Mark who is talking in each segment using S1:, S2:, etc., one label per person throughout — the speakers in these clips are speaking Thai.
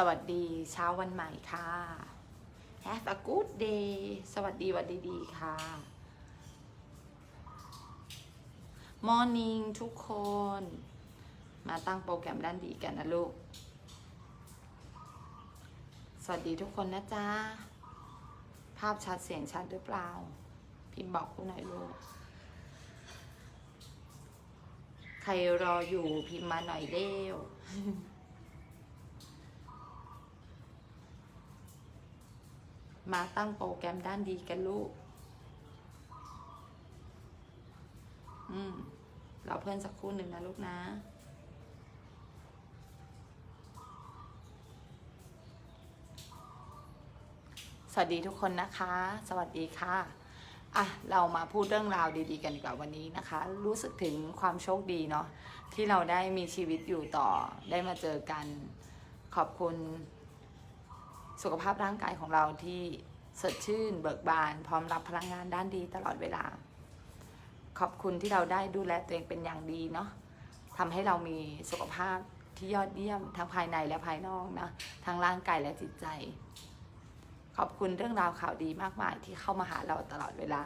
S1: สวัสดีเช้าวันใหม่ค่ะ Have a good day สวัสดีวันดี ๆ ค่ะ Morning ทุกคน มาตั้งโปรแกรมด้านดีกันนะลูก สวัสดีทุกคนนะจ๊ะ ภาพชัดเสียงชัดหรือเปล่า พิมพ์บอกกูหน่อยลูก ใครรออยู่พิมพ์มาหน่อยเร็ว มาตั้งโปรแกรมด้านดีกันลูก อืม เราเพื่อนสักครู่หนึ่งนะลูกนะสวัสดีทุกคนนะคะ สวัสดีค่ะ อะ เรามาพูดเรื่องราวดีๆกันดีกว่าวันนี้นะคะ รู้สึกถึงความโชคดีเนาะที่เราได้มีชีวิตอยู่ต่อได้มาเจอกันขอบคุณ สุขภาพร่างกายของเราที่สดชื่น เบิกบาน พร้อมรับพลังงานด้านดีตลอดเวลา ขอบคุณที่เราได้ดูแลตัวเองเป็นอย่างดีเนาะทำให้เรามีสุขภาพที่ยอดเยี่ยมทั้งภายในและภายนอกนะทั้งร่างกายและจิตใจ ขอบคุณเรื่องราวข่าวดีมากมายที่เข้ามาหาเราตลอดเวลา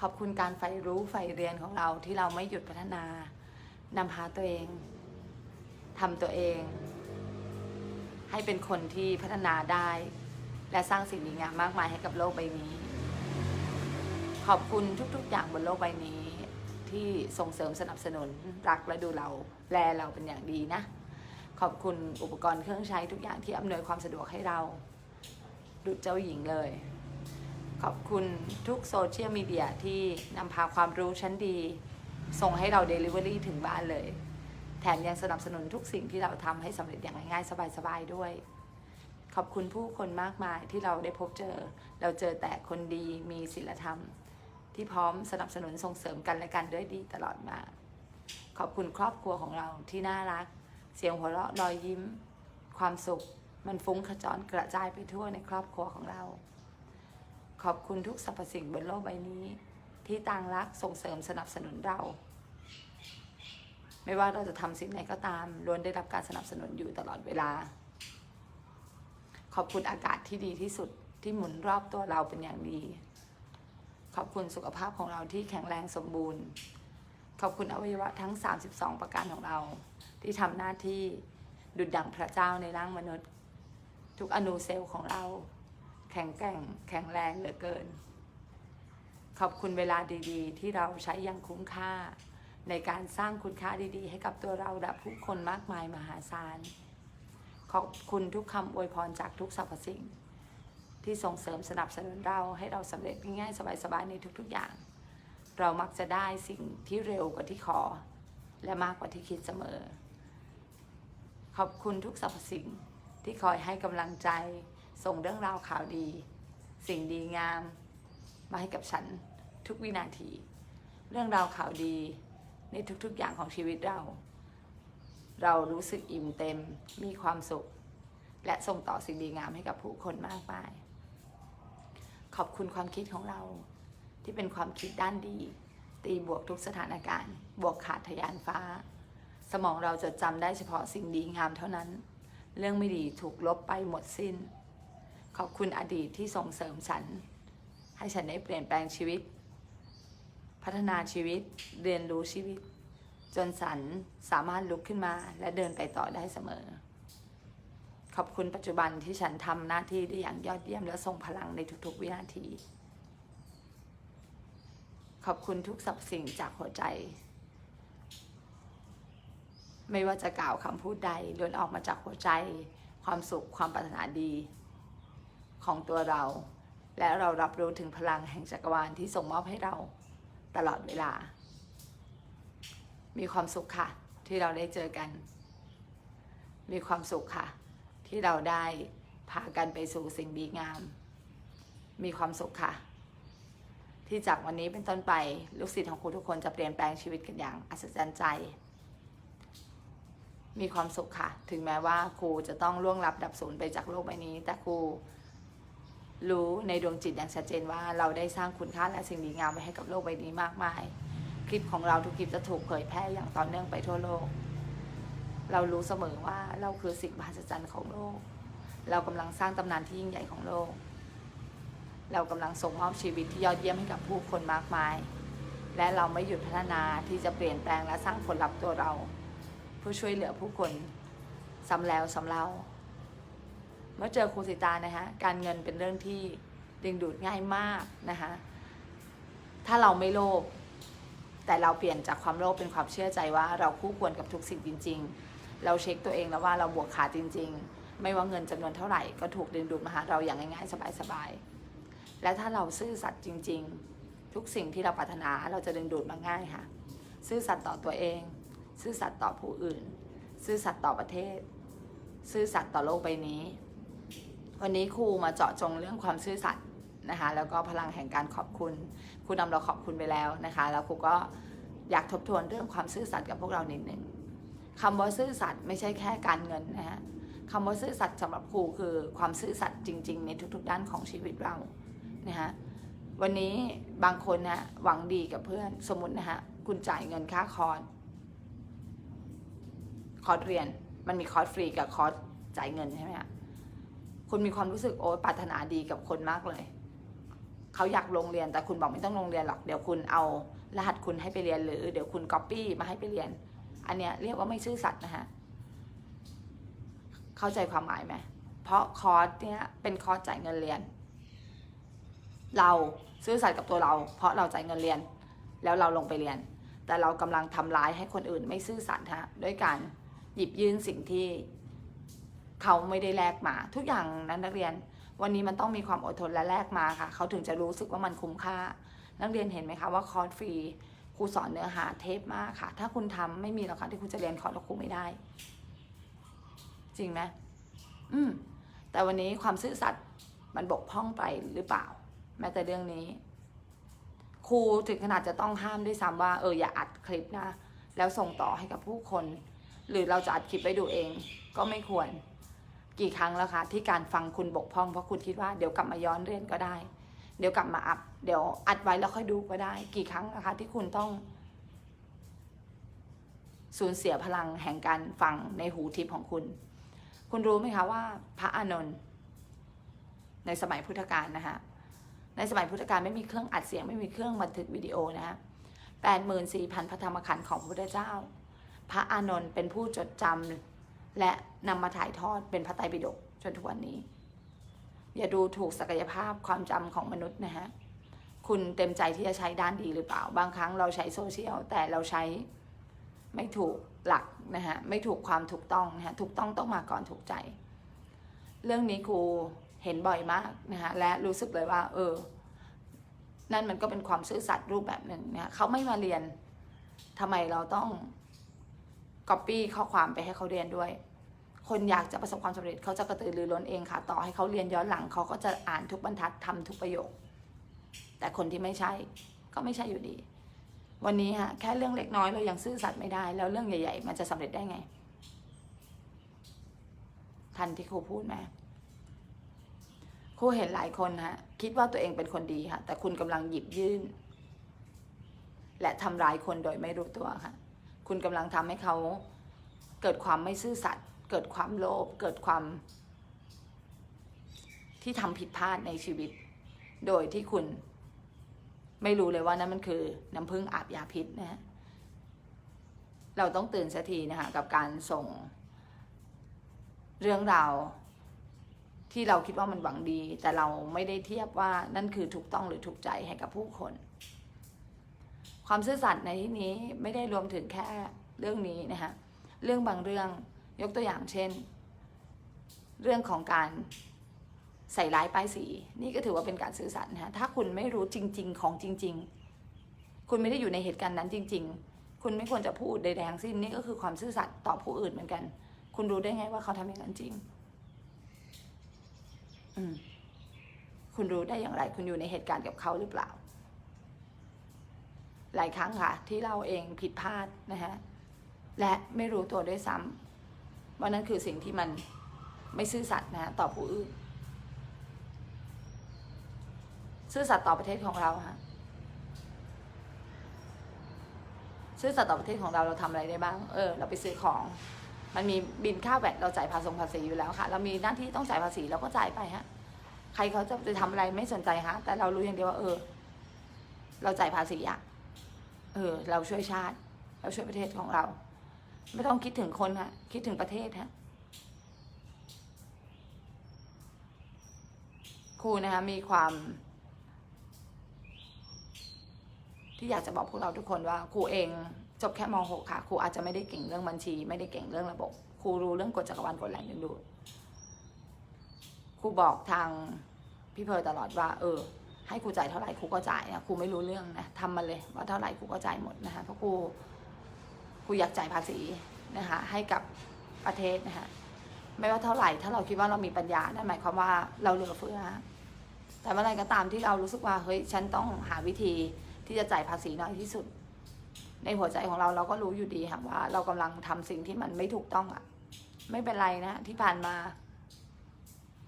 S1: ขอบคุณการใฝ่รู้ใฝ่เรียนของเราที่เราไม่หยุดพัฒนานำพาตัวเองทำตัวเอง ให้เป็นคนที่พัฒนาได้ และสร้างสิ่งดีงามมากมายให้กับโลกใบนี้ ขอบคุณทุกๆ อย่างบนโลกใบนี้ ที่ส่งเสริมสนับสนุนรักและดูเราแลเราเป็นอย่างดีนะ ขอบคุณอุปกรณ์เครื่องใช้ทุกอย่างที่อำนวยความสะดวกให้เราดุจเจ้าหญิงเลย ขอบคุณทุกโซเชียลมีเดียที่นำพาความรู้ชั้นดี ส่งให้เราเดลิเวอรี่ถึงบ้านเลย แถมยังสนับสนุนทุกสิ่งที่เราทำให้สำเร็จอย่างง่ายๆสบายๆด้วย ขอบคุณผู้คนมากมายที่เราได้พบเจอ เราเจอแต่คนดีมีศีลธรรม ที่พร้อมสนับสนุนส่งเสริมกันและกันด้วยดีตลอดมา ขอบคุณครอบครัวของเราที่น่ารัก เสียงหัวเราะรอยยิ้ม ความสุข มันฟุ้งขจรกระจายไปทั่วในครอบครัวของเรา ขอบคุณทุกสรรพสิ่งบนโลกใบนี้ ที่ต่างรักส่งเสริมสนับสนุนเรา ไม่ว่าเราจะทำสิ่งไหนก็ตามล้วนได้รับการสนับสนุนอยู่ตลอดเวลา ขอบคุณอากาศที่ดีที่สุดที่หมุนรอบตัวเราเป็นอย่างดี ขอบคุณสุขภาพของเราที่แข็งแรงสมบูรณ์ ขอบคุณอวัยวะทั้ง 32 ประการของเรา ที่ทำหน้าที่ดุจดั่งพระเจ้าในร่างมนุษย์ ทุกอนูเซลล์ของเรา แข็งแกร่งแข็งแรงเหลือเกิน ขอบคุณเวลาดีๆ ที่เราใช้อย่างคุ้มค่า ในการสร้างคุณค่าดีๆ ให้กับตัวเราและผู้คนมากมายมหาศาล ขอบคุณทุกคำอวยพรจากทุกสรรพสิ่ง ที่ส่งเสริมสนับสนุนเราให้เราสำเร็จง่ายๆสบายๆในทุกๆอย่าง เรามักจะได้สิ่งที่เร็วกว่าที่ขอ และมากกว่าที่คิดเสมอ ขอบคุณทุกสรรพสิ่งที่คอยให้กำลังใจ ส่งเรื่องราวข่าวดี สิ่งดีงาม มาให้กับฉันทุกวินาที เรื่องราวข่าวดี ในทุกๆอย่างของชีวิตเรา เรารู้สึกอิ่มเต็มมีความสุข และส่งต่อสิ่งดีงามให้กับผู้คนมากมาย ขอบคุณความคิดของเราที่เป็นความคิดด้านดี ตีบวกทุกสถานการณ์ บวกขาดทยานฟ้า สมองเราจะจำได้เฉพาะสิ่งดีงามเท่านั้น เรื่องไม่ดีถูกลบไปหมดสิ้น ขอบคุณอดีตที่ส่งเสริมฉัน ให้ฉันได้เปลี่ยนแปลงชีวิต พัฒนาชีวิตเรียนรู้ชีวิต จนฉันสามารถลุกขึ้นมา และเดินไปต่อได้เสมอ ขอบคุณปัจจุบันที่ฉันทำหน้าที่ได้อย่างยอดเยี่ยมและทรงพลังในทุกๆ วินาที ขอบคุณทุกสรรพสิ่งจากหัวใจ ไม่ว่าจะกล่าวคำพูดใดล้วนออกมาจากหัวใจ ความสุขความปรารถนาดี ของตัวเรา และเรารับรู้ถึงพลังแห่งจักรวาลที่ส่งมอบให้เรา ตลอดเวลา มีความสุขค่ะ ที่เราได้เจอกัน มีความสุขค่ะ ที่เราได้พากันไปสู่สิ่งดีงาม มีความสุขค่ะ ที่จากวันนี้เป็นต้นไปลูกศิษย์ของครูทุกคนจะเปลี่ยนแปลงชีวิตกันอย่างอัศจรรย์ใจ มีความสุขค่ะ ถึงแม้ว่าครูจะต้องล่วงลับดับสูญไปจากโลกใบนี้ แต่ครู รู้ในดวงจิตอย่างชัดเจนว่าเราได้สร้างคุณค่าและสิ่งดีงามไว้ให้กับโลกใบนี้มากมาย คลิปของเราทุกคลิปจะถูกเผยแพร่อย่างต่อเนื่องไปทั่วโลก เรารู้เสมอว่าเราคือสิ่งมหัศจรรย์ของโลก เรากำลังสร้างตำนานที่ยิ่งใหญ่ของโลก เรากำลังส่งมอบชีวิตที่ยอดเยี่ยมให้กับผู้คนมากมาย และเราไม่หยุดพัฒนาที่จะเปลี่ยนแปลงและสร้างผลลัพธ์ตัวเราเพื่อช่วยเหลือผู้คนซ้ำแล้วซ้ำเล่า มื่อเจอครูสิตานะคะการเงินเป็นเรื่องที่ดึงดูดง่ายมากนะคะถ้าเราไม่โลภแต่เราเปลี่ยนจากความโลภเป็นความเชื่อใจว่าเราคู่ควรกับทุกสิ่งจริง ๆ เราเช็คตัวเองแล้วว่าเราบวกขาจริง ๆ ไม่ว่าเงินจำนวนเท่าไหร่ก็ถูกดึงดูดมาหาเราอย่างง่ายๆสบายๆและถ้าเราซื่อสัตย์จริง ๆ ทุกสิ่งที่เราปรารถนาเราจะดึงดูดมาง่ายค่ะ ซื่อสัตย์ต่อตัวเอง ซื่อสัตย์ต่อผู้อื่น ซื่อสัตย์ต่อประเทศ ซื่อสัตย์ต่อโลกใบนี้ วันนี้ครูมาเจาะจงเรื่องความซื่อสัตย์นะคะ แล้วก็พลังแห่งการขอบคุณครูนำเราขอบคุณไปแล้วนะคะ แล้วครูก็อยากทบทวนเรื่องความซื่อสัตย์กับพวกเรานิดหนึ่งคำว่าซื่อสัตย์ไม่ใช่แค่การเงินนะคะคำว่าซื่อสัตย์สำหรับครูคือความซื่อสัตย์จริง ๆ ในทุก ๆ ด้านของชีวิตเรานะคะวันนี้บางคนนะหวังดีกับเพื่อนสมมตินะคะคุณจ่ายเงินค่าคอร์สคอร์สเรียนมันมีคอร์สฟรีกับคอร์สจ่ายเงินใช่ไหมคะ คุณมีความรู้สึกโอ้ปรารถนาดีกับคนมากเลย เขาอยากลงเรียนแต่คุณบอกไม่ต้องลงเรียนหรอก เดี๋ยวคุณเอารหัสคุณให้ไปเรียนหรือเดี๋ยวคุณก๊อปปี้มาให้ไปเรียน อันเนี้ยเรียกว่าไม่ซื่อสัตย์นะฮะเข้าใจความหมายไหมเพราะคอร์สเนี้ยเป็นคอร์สจ่ายเงินเรียน เราซื่อสัตย์กับตัวเรา เพราะเราจ่ายเงินเรียน แล้วเราลงไปเรียน แต่เรากำลังทำร้ายให้คนอื่นไม่ซื่อสัตย์ฮะด้วยการหยิบยื่นสิ่งที่ เขาไม่ได้แลกมา ทุกอย่างนั้นนักเรียน วันนี้มันต้องมีความอดทนและแลกมาค่ะ เขาถึงจะรู้สึกว่ามันคุ้มค่า นักเรียนเห็นไหมคะว่าคอร์สฟรีครูสอนเนื้อหาเทปมากค่ะ ถ้าคุณทำไม่มีหรอกค่ะที่คุณจะเรียนคอร์สครูไม่ได้ จริงไหมอืมแต่วันนี้ความซื่อสัตย์มันบกพร่องไปหรือเปล่า แม้แต่เรื่องนี้ ครูถึงขนาดจะต้องห้ามด้วยซ้ำว่าเอออย่าอัดคลิปนะ แล้วส่งต่อให้กับผู้คน หรือเราจะอัดคลิปไว้ดูเอง ก็ไม่ควร กี่ครั้งแล้วคะที่การฟังคุณบกพร่องเพราะคุณคิดว่าเดี๋ยวกลับมาย้อนเรียนก็ได้ เดี๋ยวกลับมาอัพเดี๋ยวอัดไว้แล้วค่อยดูก็ได้ กี่ครั้งนะคะที่คุณต้อง สูญเสียพลังแห่งการฟังในหูทิพย์ของคุณ คุณรู้ไหมคะว่า พระอานนท์ในสมัยพุทธกาลนะคะในสมัยพุทธกาลไม่มีเครื่องอัดเสียงไม่มีเครื่องบันทึกวิดีโอนะคะแปดหมื่นสี่พันพระธรรมขันธ์ของพระพุทธเจ้า พระอานนท์เป็นผู้จดจำ และนำมาถ่ายทอดเป็นพระไตรปิฎกจนทุกวันนี้ อย่าดูถูกศักยภาพความจำของมนุษย์นะฮะคุณเต็มใจที่จะใช้ด้านดีหรือเปล่า บางครั้งเราใช้โซเชียลแต่เราใช้ไม่ถูกหลักนะฮะไม่ถูกความถูกต้องนะฮะถูกต้องต้องมาก่อนถูกใจ เรื่องนี้ครูเห็นบ่อยมากนะฮะและรู้สึกเลยว่า เออ นั่นมันก็เป็นความซื่อสัตย์รูปแบบหนึ่งนะเขาไม่มาเรียนทำไมเราต้อง ก๊อปปี้ข้อความไปให้เขาเรียนด้วย คนอยากจะประสบความสำเร็จเขาจะกระตือรือร้นเองค่ะ ต่อให้เขาเรียนย้อนหลังเขาก็จะอ่านทุกบรรทัดทำทุกประโยค แต่คนที่ไม่ใช่ก็ไม่ใช่อยู่ดี วันนี้ฮะแค่เรื่องเล็กน้อยเรายังซื่อสัตย์ไม่ได้ แล้วเรื่องใหญ่ ๆ มันจะสำเร็จได้ไง ทันที่ครูพูดไหมครูเห็นหลายคนฮะคิดว่าตัวเองเป็นคนดีค่ะ แต่คุณกำลังหยิบยื่น และทำร้ายคนโดยไม่รู้ตัวค่ะ คุณกำลังทำให้เขาเกิดความไม่ซื่อสัตย์เกิดความโลภเกิดความ ที่ทำผิดพลาดในชีวิต โดยที่คุณไม่รู้เลยว่านั่นมันคือน้ำผึ้งอาบยาพิษนะฮะเราต้องตื่นสักทีนะคะกับการส่ง เรื่องราวที่เราคิดว่ามันหวังดี แต่เราไม่ได้เทียบว่านั่นคือถูกต้องหรือถูกใจให้กับผู้คน ความซื่อสัตย์ในที่นี้ไม่ได้รวมถึงแค่เรื่องนี้นะคะเรื่องบางเรื่องยกตัวอย่างเช่น เรื่องของการใส่ร้ายป้ายสี นี่ก็ถือว่าเป็นการซื่อสัตย์นะฮะถ้าคุณไม่รู้จริง ๆ ของจริง ๆ คุณไม่ได้อยู่ในเหตุการณ์นั้นจริง ๆ คุณไม่ควรจะพูดใดๆทั้งสิ้นนี่ก็คือความซื่อสัตย์ต่อผู้อื่นเหมือนกัน คุณรู้ได้ไงว่าเขาทำอย่างนั้นจริง อืมคุณรู้ได้อย่างไร คุณอยู่ในเหตุการณ์กับเขาหรือเปล่า หลายครั้งค่ะ ที่เราเองผิดพลาดนะฮะและไม่รู้ตัวด้วยซ้ำว่านั่นคือสิ่งที่มันไม่ซื่อสัตย์นะฮะต่อผู้อื่น ซื่อสัตย์ต่อประเทศของเราค่ะซื่อสัตย์ต่อประเทศของเราเราทำอะไรได้บ้าง เออ เราไปซื้อของ มันมีบินค่าแวดเราจ่ายภาษีภาษีอยู่แล้วค่ะ เรามีหน้าที่ต้องจ่ายภาษีเราก็จ่ายไปฮะ ใครเขาจะจะทำอะไรไม่สนใจฮะ แต่เรารู้อย่างเดียวว่า เออ เราจ่ายภาษีอะ เออ เราช่วยชาติ เราช่วยประเทศของเรา ไม่ต้องคิดถึงคนฮะ คิดถึงประเทศฮะครูนะคะมีความ ที่อยากจะบอกพวกเราทุกคนว่าครูเองจบแค่ม .6 ค่ะครูอาจจะไม่ได้เก่งเรื่องบัญชี ไม่ได้เก่งเรื่องระบบครูรู้เรื่องกฎจักรวาลกฎแรงดึงดูดครูบอกทางพี่เพร์ลตลอดว่า เออ ให้ครูจ่ายเท่าไหร่ครูก็จ่ายนะครูไม่รู้เรื่องนะทำมาเลยว่าเท่าไหร่ครูก็จ่ายหมดนะคะเพราะครูครูอยากจ่ายภาษีนะคะให้กับประเทศนะคะไม่ว่าเท่าไหร่ ถ้าเราคิดว่าเรามีปัญญานั่นหมายความว่าเราเหลือเฟือแต่เมื่อไรก็ตามที่เรารู้สึกว่าเฮ้ยฉันต้องหาวิธีที่จะจ่ายภาษีน้อยที่สุด ในหัวใจของเราเราก็รู้อยู่ดีค่ะว่า เรากำลังทำสิ่งที่มันไม่ถูกต้องอะ ไม่เป็นไรนะที่ผ่านมา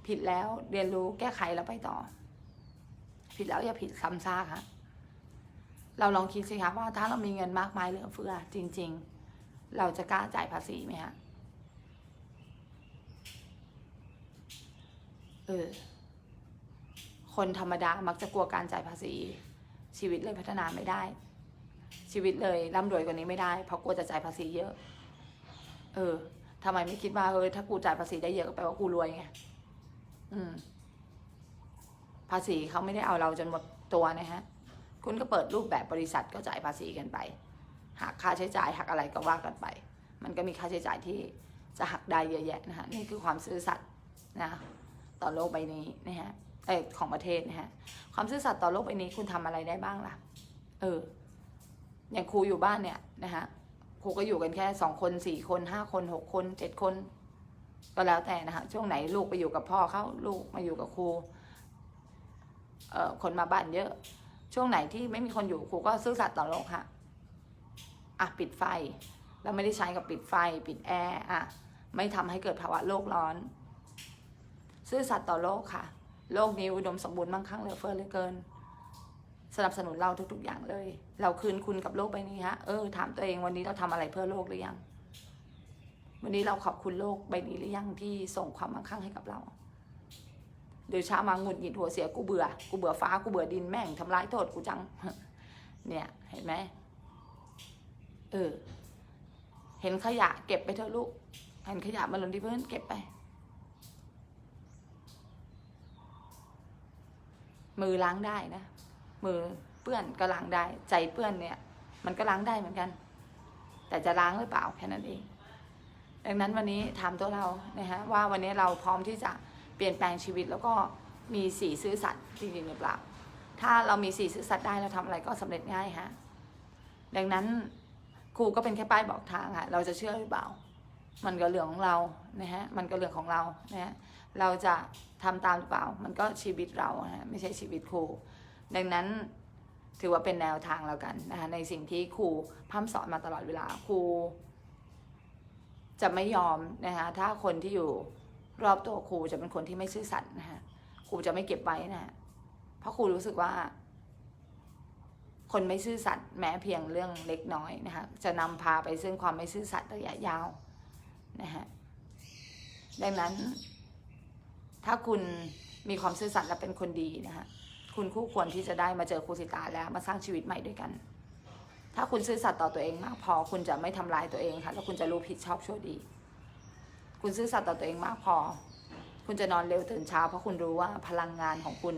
S1: ผิดแล้วเรียนรู้แก้ไขแล้วไปต่อ ผิดแล้วอย่าผิดซ้ำซากค่ะเราลองคิดสิคะว่าถ้าเรามีเงินมากมายเหลือเฟือ จริง ๆ เราจะกล้าจ่ายภาษีไหมฮะเออคนธรรมดามักจะกลัวการจ่ายภาษี ชีวิตเลยพัฒนาไม่ได้ ชีวิตเลยร่ำรวยกว่านี้ไม่ได้ เพราะกลัวจะจ่ายภาษีเยอะ เออทำไมไม่คิดว่าเออถ้ากูจ่ายภาษีได้เยอะก็แปลว่ากูรวยไงอืม ภาษีเขาไม่ได้เอาเราจนหมดตัวนะฮะคุณก็เปิดรูปแบบบริษัทก็จ่ายภาษีกันไปหักค่าใช้จ่ายหักอะไรก็ว่ากันไป มันก็มีค่าใช้จ่ายที่จะหักได้เยอะแยะนะฮะนี่คือความซื่อสัตย์นะต่อโลกใบนี้นะฮะเออของประเทศนะฮะความซื่อสัตย์ต่อโลกใบนี้คุณทำอะไรได้บ้างล่ะ เออ อย่างครูอยู่บ้านเนี่ยนะฮะครูก็อยู่กันแค่สองคนสี่คนห้าคนหกคนเจ็ดคน ก็แล้วแต่นะฮะช่วงไหนลูกไปอยู่กับพ่อเขาลูกมาอยู่กับครู คนมาบ้านเยอะ ช่วงไหนที่ไม่มีคนอยู่ครูก็ซื่อสัตย์ต่อโลกค่ะอะปิดไฟแล้วไม่ได้ใช้กับปิดไฟ ปิดแอร์อะไม่ทำให้เกิดภาวะโลกร้อน ซื่อสัตย์ต่อโลกค่ะ โลกนี้อุดมสมบูรณ์มั่งคั่งเหลือเฟือเหลือเกิน สนับสนุนเราทุก ๆ อย่างเลย เราคืนคุณกับโลกใบนี้ฮะเออถามตัวเองวันนี้เราทำอะไรเพื่อโลกหรือยัง วันนี้เราขอบคุณโลกใบนี้หรือยังที่ส่งความมั่งคั่งให้กับเรา หรือเช้ามาหงุดหงิดหัวเสียกูเบื่อ กูเบื่อฟ้ากูเบื่อดินแม่งทำร้ายโทษกูจัง เนี่ยเห็นไหมเออ เห็นขยะ เก็บไปเถอะลูก เห็นขยะมาหล่นที่เพื้นเก็บไป มือล้างได้นะ มือเปื้อนก็ล้างได้ ใจเปื้อนเนี่ย มันก็ล้างได้เหมือนกัน แต่จะล้างหรือเปล่าแค่นั้นเอง ดังนั้นวันนี้ถามตัวเรานะฮะว่าวันนี้เราพร้อมที่จะ ปลี่ยนแปลงชีวิตแล้วก็มีสีซื่อสัตย์จริงๆหรือเปล่า ถ้าเรามีสีซื่อสัตย์ได้เราทำอะไรก็สำเร็จง่ายฮะ ดังนั้นครูก็เป็นแค่ป้ายบอกทางค่ะ เราจะเชื่อหรือเปล่า มันก็เรื่องของเรา นะฮะ มันก็เรื่องของเรา นะฮะ เราจะทำตามหรือเปล่า มันก็ชีวิตเราฮะ ไม่ใช่ชีวิตครู ดังนั้นถือว่าเป็นแนวทางแล้วกันนะคะในสิ่งที่ครูพร่ำสอนมาตลอดเวลาครูจะไม่ยอมนะคะถ้าคนที่อยู่ รอบตัวครูจะเป็นคนที่ไม่ซื่อสัตย์นะคะครูจะไม่เก็บไว้นะฮะเพราะครูรู้สึกว่า คนไม่ซื่อสัตย์แม้เพียงเรื่องเล็กน้อยนะคะจะนำพาไปซึ่งความไม่ซื่อสัตย์ระยะยาวนะฮะดังนั้น ถ้าคุณมีความซื่อสัตย์และเป็นคนดีนะคะคุณคู่ควรที่จะได้มาเจอครูสิตาแล้วมาสร้างชีวิตใหม่ด้วยกัน ถ้าคุณซื่อสัตย์ต่อตัวเองมากพอคุณจะไม่ทำลายตัวเองค่ะแล้วคุณจะรู้ผิดชอบชั่วดี คุณซื่อสัตย์ต่อตัวเองมากพอ คุณจะนอนเร็วตื่นเช้า เพราะคุณรู้ว่าพลังงานของคุณ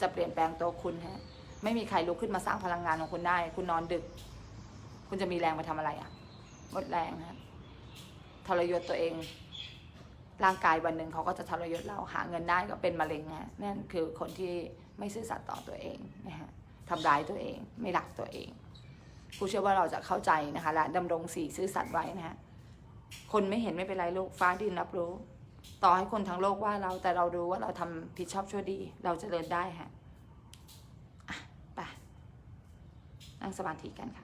S1: จะเปลี่ยนแปลงตัวคุณฮะไม่มีใครลุกขึ้นมาสร้างพลังงานของคุณได้ คุณนอนดึก คุณจะมีแรงไปทำอะไรอะหมดแรงฮะทรยศตัวเอง ร่างกายวันหนึ่งเขาก็จะทรยศเราหาเงินได้ก็เป็นมะเร็งฮะนั่นคือคนที่ไม่ซื่อสัตย์ต่อตัวเองนะฮะทำร้ายตัวเอง ไม่รักตัวเองครูเชื่อว่าเราจะเข้าใจนะคะและดำรงสีซื่อสัตย์ไว้นะฮะ คนไม่เห็นไม่เป็นไรลูกฟ้าดินรับรู้ ต่อให้คนทั้งโลกว่าเราแต่เรารู้ว่าเราทำผิดชอบชั่วดี เราจะเจริญได้ฮะะไปนั่งสมาธิกันค่ะ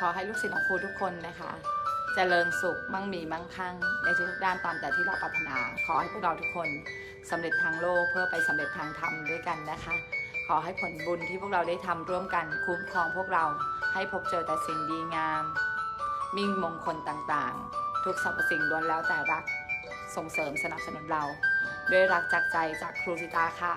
S1: ขอให้ลูกศิษย์ของครูทุกคนนะคะเจริญสุขมั่งมีมั่งคั่งในทุกๆด้านตามแต่ที่เราปรารถนา ขอให้พวกเราทุกคนสำเร็จทางโลกเพื่อไปสำเร็จทางธรรมด้วยกันนะคะ ขอให้ผลบุญที่พวกเราได้ทำร่วมกันคุ้มครองพวกเราให้พบเจอแต่สิ่งดีงาม มิ่งมงคลต่างๆ ทุกสรรพสิ่งล้วนแล้วแต่รักส่งเสริมสนับสนุนเรา ด้วยรักจากใจจากครูสิตาค่ะ